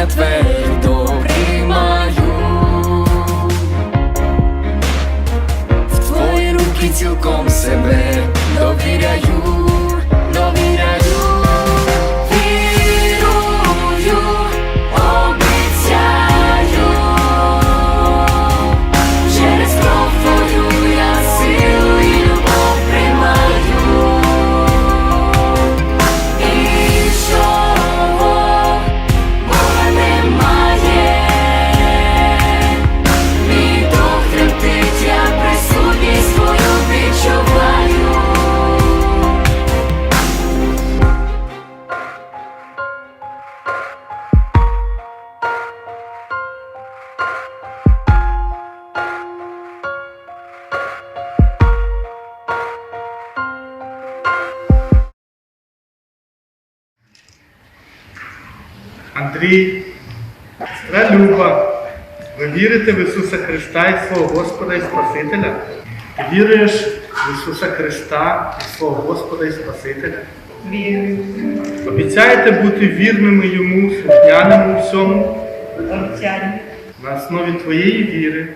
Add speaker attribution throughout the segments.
Speaker 1: рішення твердо приймаю. В твої руки цілком себе довіряю.
Speaker 2: Андрій, сестра Люба, ви вірите в Ісуса Христа і свого Господа і Спасителя? Ти віруєш в Ісуса Христа і свого Господа і Спасителя?
Speaker 3: Вірю,
Speaker 2: Обіцяєте бути вірними йому, слухняними у всьому?
Speaker 3: обіцяю.
Speaker 2: На основі твоєї віри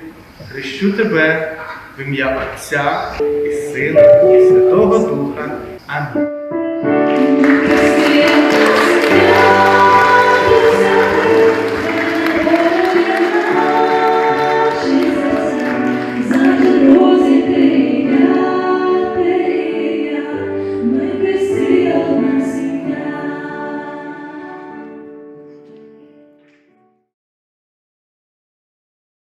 Speaker 2: хрещу тебе в ім'я Отця і Сина і Святого Духа. Амінь.